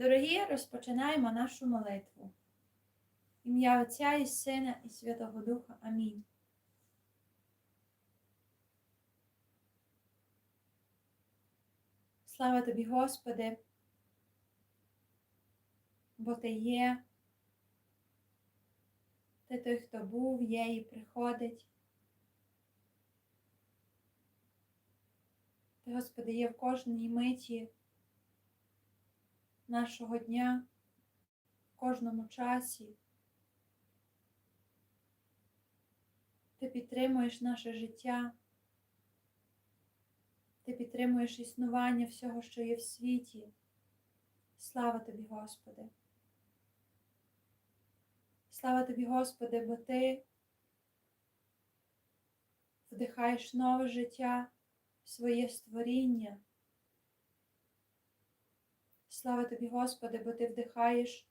Дорогі, розпочинаємо нашу молитву. Ім'я Отця і Сина, і Святого Духа. Амінь. Слава тобі, Господи, бо Ти є, Ти той, хто був, є і приходить. Ти, Господи, є в кожній миті нашого дня, в кожному часі. Ти підтримуєш наше життя, ти підтримуєш існування всього, що є в світі. Слава тобі, Господи. Слава тобі, Господи, бо Ти вдихаєш нове життя в своє створіння. Слава тобі, Господи, бо Ти вдихаєш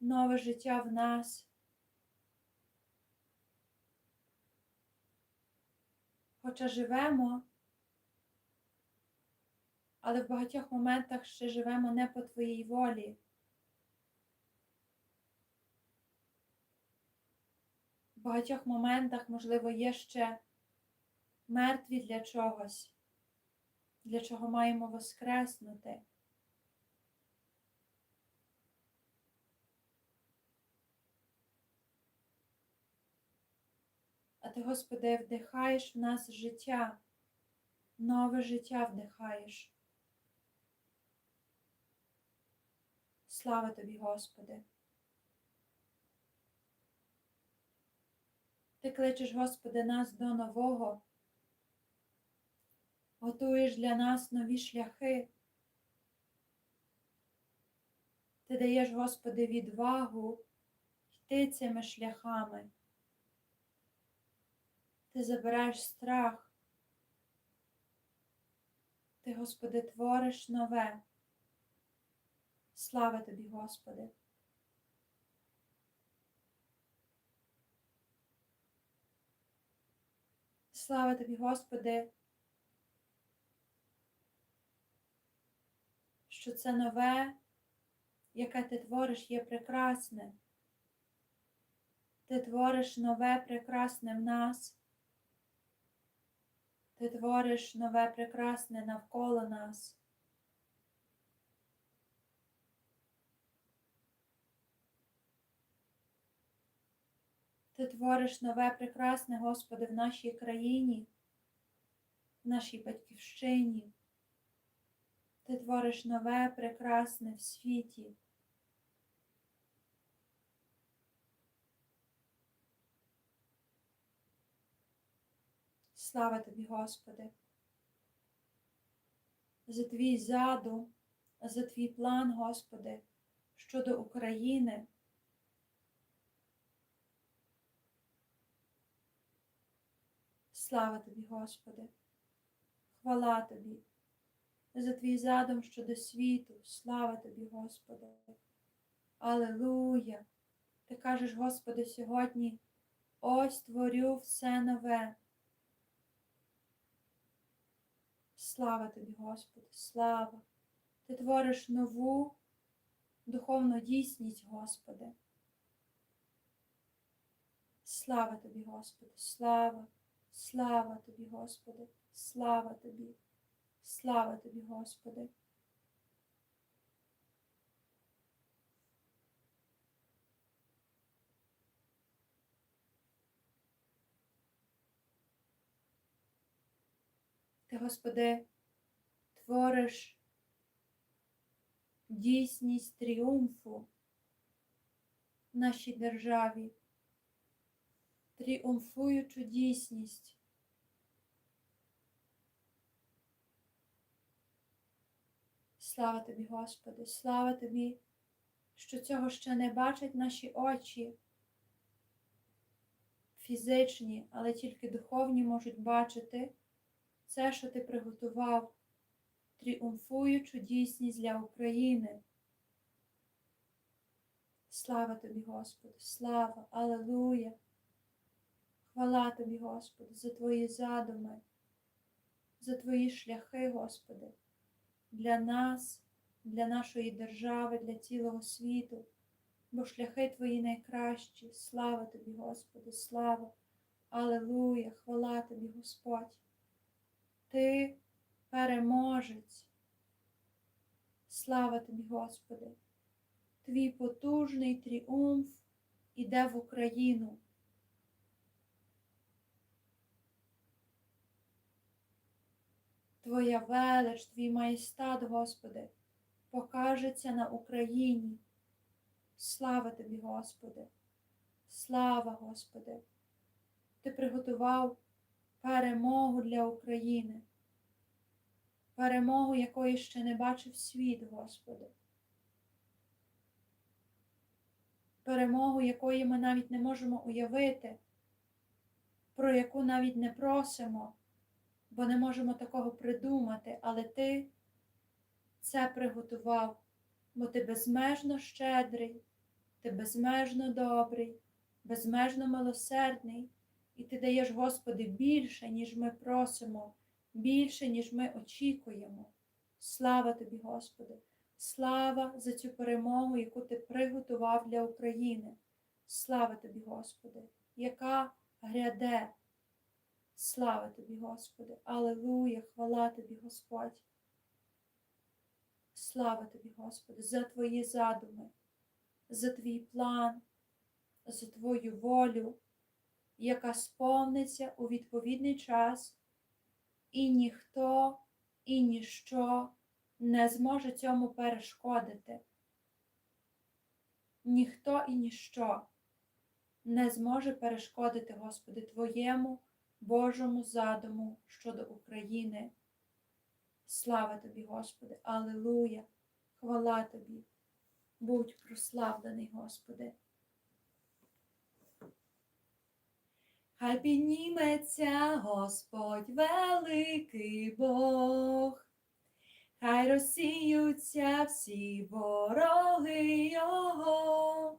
нове життя в нас. Хоча живемо, але в багатьох моментах ще живемо не по Твоїй волі. В багатьох моментах, можливо, є ще мертві для чогось, для чого маємо воскреснути. Ти, Господи, вдихаєш в нас життя, нове життя вдихаєш. Слава тобі, Господи. Ти кличеш, Господи, нас до нового, готуєш для нас нові шляхи. Ти даєш, Господи, відвагу йти цими шляхами. Ти забираєш страх. Ти, Господи, твориш нове. Слава тобі, Господи. Слава тобі, Господи, що це нове, яке ти твориш, є прекрасне. Ти твориш нове, прекрасне в нас. Ти твориш нове прекрасне навколо нас. Ти твориш нове прекрасне, Господи, в нашій країні, в нашій батьківщині. Ти твориш нове прекрасне в світі. Слава тобі, Господи, за твій задум, за твій план, Господи, щодо України. Слава тобі, Господи, хвала тобі, за твій задум щодо світу, слава тобі, Господи. Алелуя! Ти кажеш, Господи, сьогодні ось творю все нове. Слава тобі, Господи, слава! Ти твориш нову духовну дійсність, Господи. Слава тобі, Господи, слава, слава тобі, Господи, слава тобі, слава тобі, Господи. Ти, Господи, твориш дійсність тріумфу в нашій державі, тріумфуючу дійсність. Слава тобі, Господи, слава тобі, що цього ще не бачать наші очі фізичні, але тільки духовні можуть бачити це, що ти приготував, тріумфуючу дійсність для України. Слава тобі, Господи, слава, Алелуя! Хвала тобі, Господи, за твої задуми, за твої шляхи, Господи, для нас, для нашої держави, для цілого світу, бо шляхи Твої найкращі. Слава Тобі, Господи, слава! Алелуя, хвала Тобі, Господь. Ти переможець. Слава Тобі, Господи. Твій потужний тріумф іде в Україну. Твоя велич, твій маєстат, Господи, покажеться на Україні. Слава тобі, Господи, слава, Господи. Ти приготував перемогу для України, перемогу, якої ще не бачив світ, Господи. Перемогу, якої ми навіть не можемо уявити, про яку навіть не просимо бо не можемо такого придумати, але ти це приготував, бо ти безмежно щедрий, ти безмежно добрий, безмежно милосердний, і ти даєш, Господи, більше, ніж ми просимо, більше, ніж ми очікуємо. Слава тобі, Господи! Слава за цю перемогу, яку ти приготував для України. Слава тобі, Господи, яка гряде. Слава тобі, Господи, Аллилуйя, хвала тобі, Господь. Слава тобі, Господи, за Твої задуми, за Твій план, за Твою волю, яка сповниться у відповідний час, і ніхто і ніщо не зможе цьому перешкодити. Ніхто і ніщо не зможе перешкодити, Господи, Твоєму. Божому задуму щодо України. Слава тобі, Господи, Аллилуйя, хвала тобі, будь прославлений, Господи. Хай підніметься Господь великий Бог, хай розсіються всі вороги Його.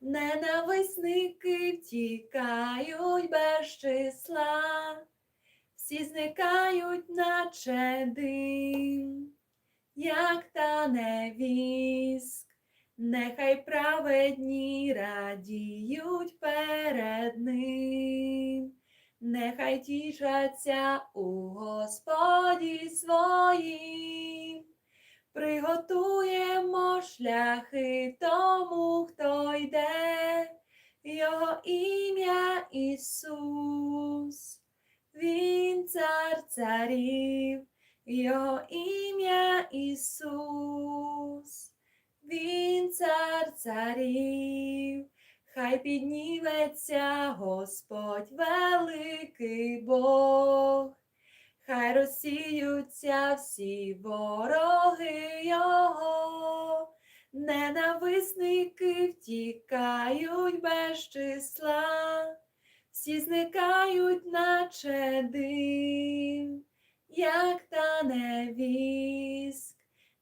Ненависники втікають без числа, всі зникають, наче дим, як та віск, нехай праведні радіють перед ним, нехай тішаться у Господі своїм. Приготуємо шляхи тому, хто йде, Його ім'я Ісус, Він цар царів, Його ім'я Ісус, Він цар царів, хай підніметься Господь великий Бог. Хай розсіються всі вороги його, ненависники втікають без числа, всі зникають, наче дим, як та невіск,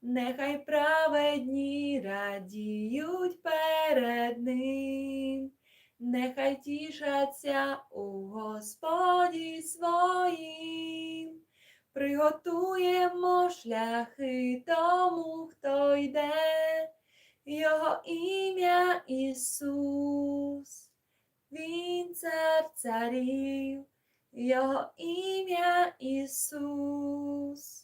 нехай праведні радіють перед ним. Нехай тішаться у Господі своїм, приготуємо шляхи тому, хто йде, Його ім'я Ісус, Він цар царів, Його ім'я Ісус,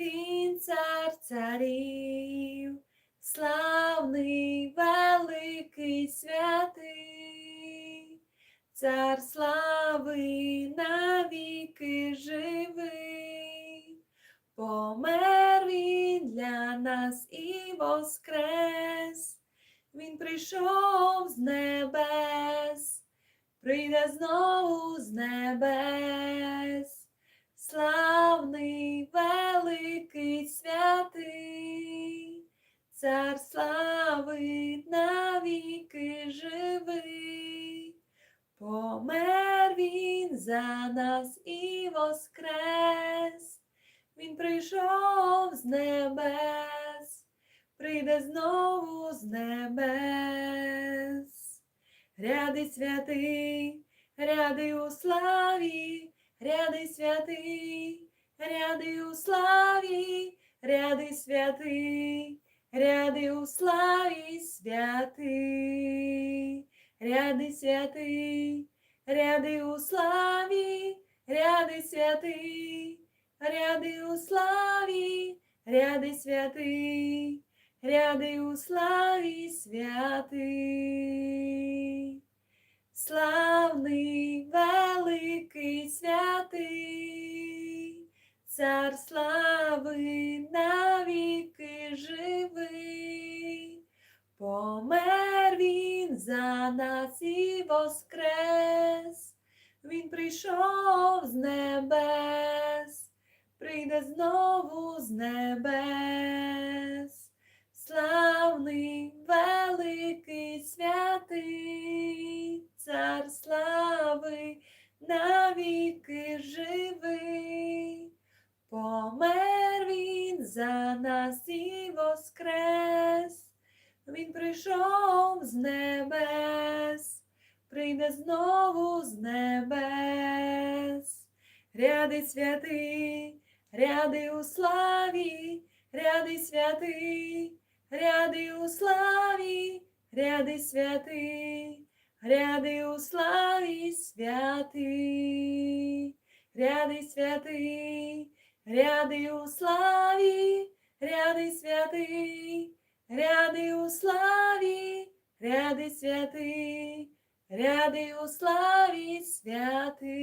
Він цар царів, славний великий святий. Цар слави навіки живий, помер він для нас і воскрес, він прийшов з небес, прийде знову з небес, славний великий святий, цар слави навіки живий. Помер він за нас і воскрес, Він прийшов з небес, прийде знову з небес, гряди святий, гряди у славі, гряди святий, гряди у славі, ряди святий, ряди у славі святий, ряди святий, ряди у славі, ряди святий, ряди у славі, ряди святий, ряди у славі святий. Славний великий святий, цар слави навіки живий, помер він за нас і воскрес, він прийшов з небес, прийде знову з небес, славний великий святий, цар слави навіки живий, помер він за нас і воскрес, він прийшов з небес, прийде знову з небес, ряди святий, ряди у славі, ряди святий, ряди у славі, ряди святий, ряди у славі святий, ряди святий, ряди у славі, ряди святий, ряди у славі, ряди святий, ряди у славі святий,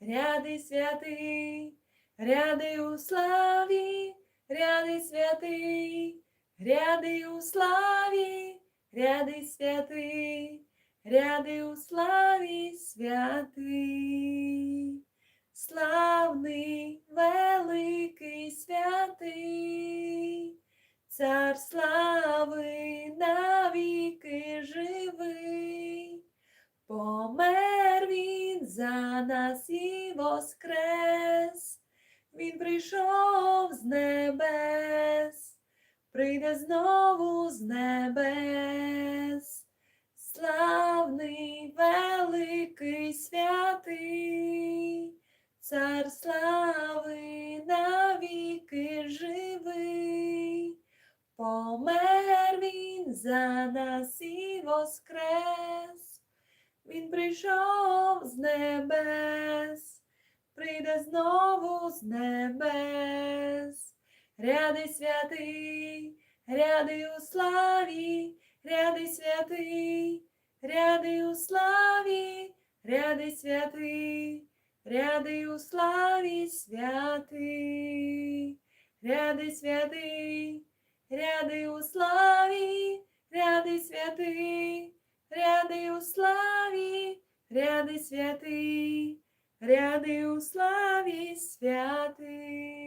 ряди святий, ряди у славі, ряди святий, ряди у славі, ряди святий, ряди у славі святий, славний великий святий, цар слави навіки живий, помер він за нас і воскрес, він прийшов з небес, прийде знову з небес, славний великий святий, цар слави навіки живий, помер він за нас і воскрес, він прийшов з небес, прийде знову з небес, ряди святий, ряди у славі, ряди святий, ряди у славі, ряди святий, ряди у славі святий, ряди святий, ряди у славі, ряди святий, ряди у славі, ряди святий, ряди у славі святий,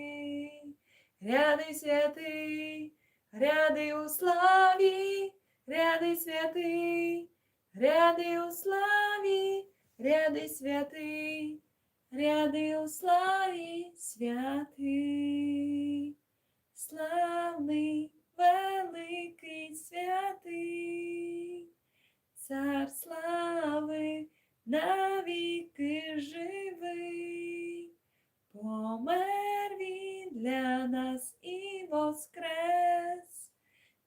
ряди святий, ряди у славі, ряди святий, ряди у славі, ряди святий, ряди у славі святий, славний великий святий, цар слави навіки живий, Помер він для нас і воскрес,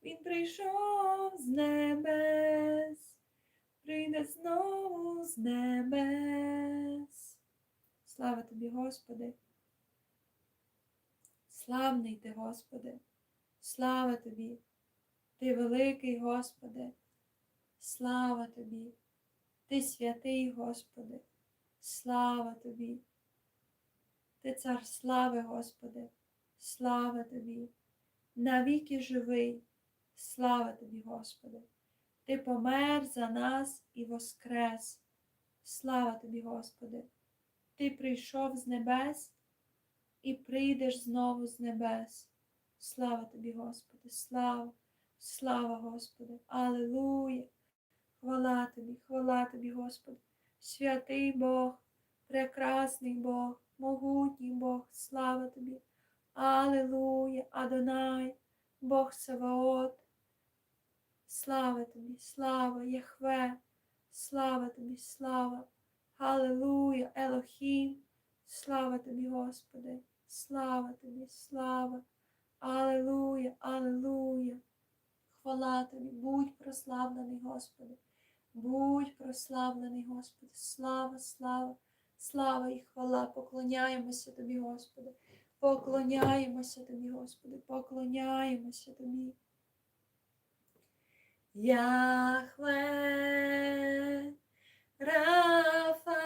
він прийшов з небес, прийде знову з небес. Слава тобі, Господи! Славний ти, Господи! Слава тобі! Ти великий, Господи! Слава тобі! Ти святий, Господи! Слава тобі! Ти цар слави, Господи! Слава тобі! Навіки живий! Слава тобі, Господи! Ти помер за нас і воскрес! Слава тобі, Господи! Ти прийшов з небес і прийдеш знову з небес. Слава тобі, Господи, слава, слава, Господи, Аллилуйя! Хвала тобі, хвала тобі, Господи, святий Бог, прекрасний Бог, могутній Бог, слава тобі, Аллилуйя, Адонай, Бог Саваот. Слава тобі, слава, Яхве, слава тобі, слава, Аллилуйя, Елохім, слава тобі, Господи, Слава тобі, слава. Алелуя, алелуя. Хвала тобі, будь прославлений, Господи. Будь прославлений, Господи. Слава, слава, слава і хвала. Поклоняємося тобі, Господи. Поклоняємося тобі, Господи, поклоняємося тобі. Яхве, Рафа,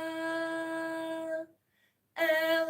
Елохім,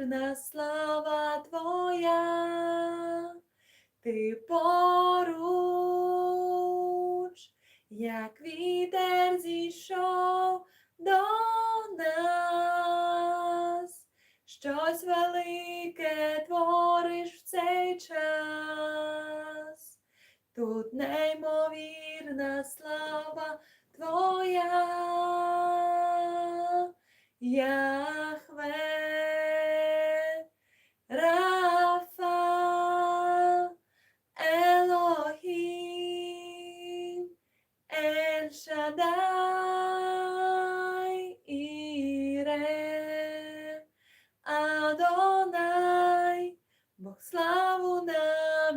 неймовірна слава Твоя, ти поруч, як вітер зійшов до нас, щось велике твориш в цей час. Тут неймовірна слава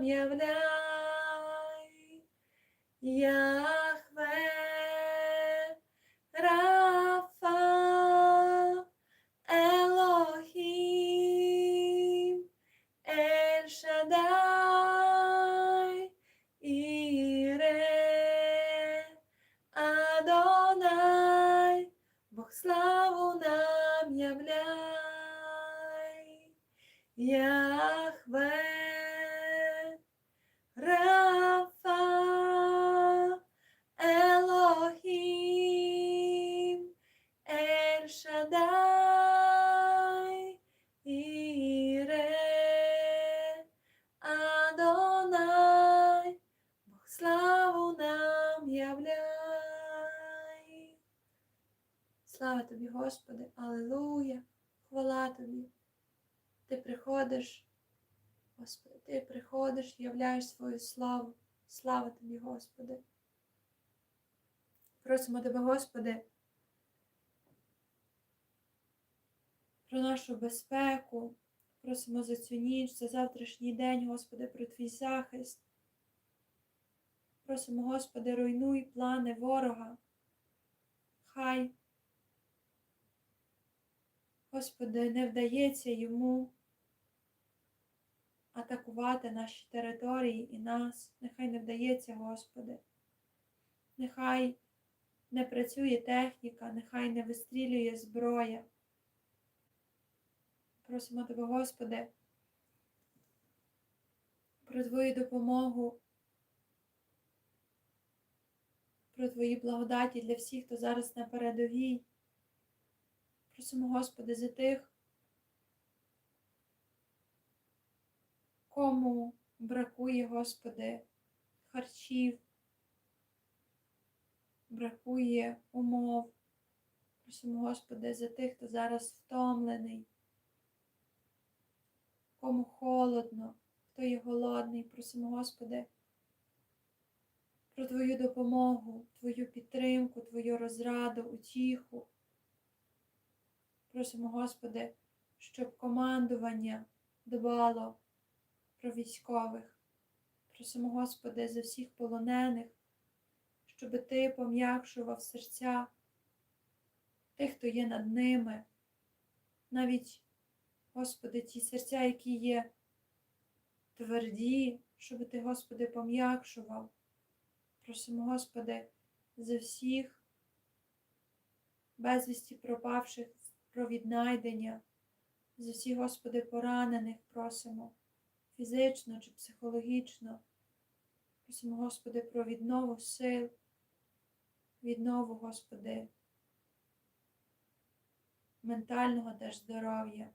нам приходиш, Господи, ти приходиш, являєш свою славу. Слава тобі, Господи. Просимо тебе, Господи, про нашу безпеку. Просимо за цю ніч, за завтрашній день, Господи, про твій захист. Просимо, Господи, руйнуй плани ворога. Хай, Господи, не вдається йому атакувати наші території і нас. Нехай не вдається, Господи. Нехай не працює техніка, нехай не вистрілює зброя. Просимо Тебе, Господи, про Твою допомогу, про Твої благодаті для всіх, хто зараз на передовій. Просимо, Господи, за тих, кому бракує, Господи, харчів, бракує умов. Просимо, Господи, за тих, хто зараз втомлений, кому холодно, хто є голодний. Просимо, Господи, про Твою допомогу, Твою підтримку, Твою розраду, утіху. Просимо, Господи, щоб командування дбало про військових. Просимо, Господи, за всіх полонених, щоб Ти пом'якшував серця тих, хто є над ними, навіть, Господи, ті серця, які є тверді, щоб ти, Господи, пом'якшував. Просимо, Господи, за всіх безвісті пропавших про віднайдення, за всіх, Господи, поранених просимо фізично чи психологічно. Просимо, Господи, про віднову сил, віднову, Господи, ментального теж здоров'я.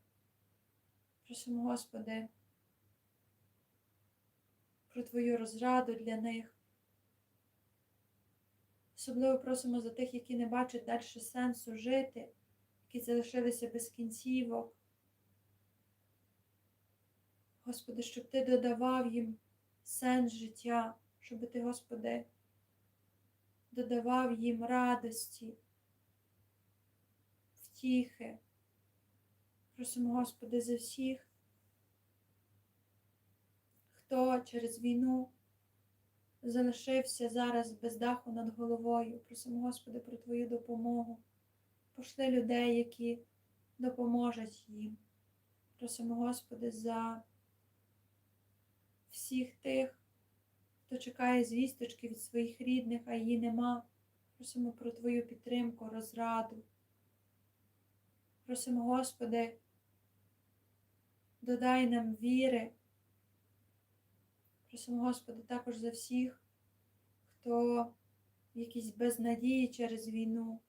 Просимо, Господи, про Твою розраду для них. Особливо просимо за тих, які не бачать далі сенсу жити, які залишилися без кінцівок. Господи, щоб Ти додавав їм сенс життя, щоб Ти, Господи, додавав їм радості, втіхи. Просимо, Господи, за всіх, хто через війну залишився зараз без даху над головою. Просимо, Господи, про Твою допомогу. Пошли людей, які допоможуть їм. Просимо, Господи, за всіх тих, хто чекає звісточки від своїх рідних, а її нема. Просимо про Твою підтримку, розраду. Просимо, Господи, додай нам віри. Просимо, Господи, також за всіх, хто в якійсь безнадії через війну,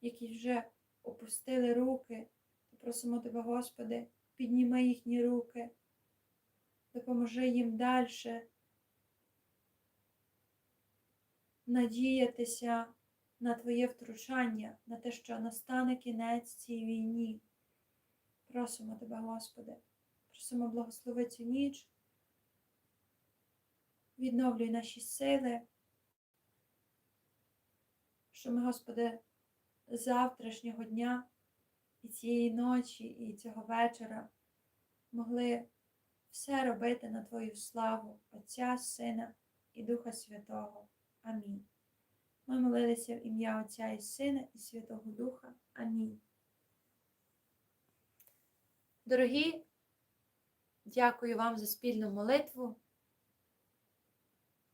які вже опустили руки. Просимо Тебе, Господи, підніми їхні руки, допоможи їм далі надіятися на Твоє втручання, на те, що настане кінець цій війні. Просимо Тебе, Господи, просимо благослови цю ніч, відновлюй наші сили, що ми, Господи, завтрашнього дня і цієї ночі, і цього вечора могли все робити на Твою славу, Отця, Сина і Духа Святого. Амінь. Ми молилися в ім'я Отця і Сина і Святого Духа. Амінь. Дорогі, дякую вам за спільну молитву.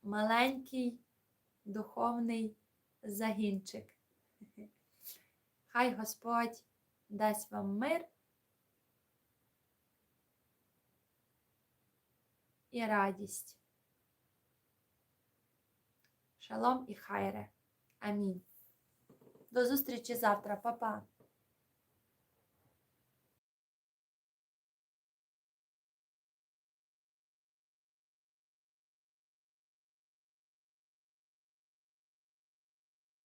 Маленький духовний загінчик. Хай Господь дасть вам мир і радість. Шалом і хайре. Амінь. До зустрічі завтра, Па-па.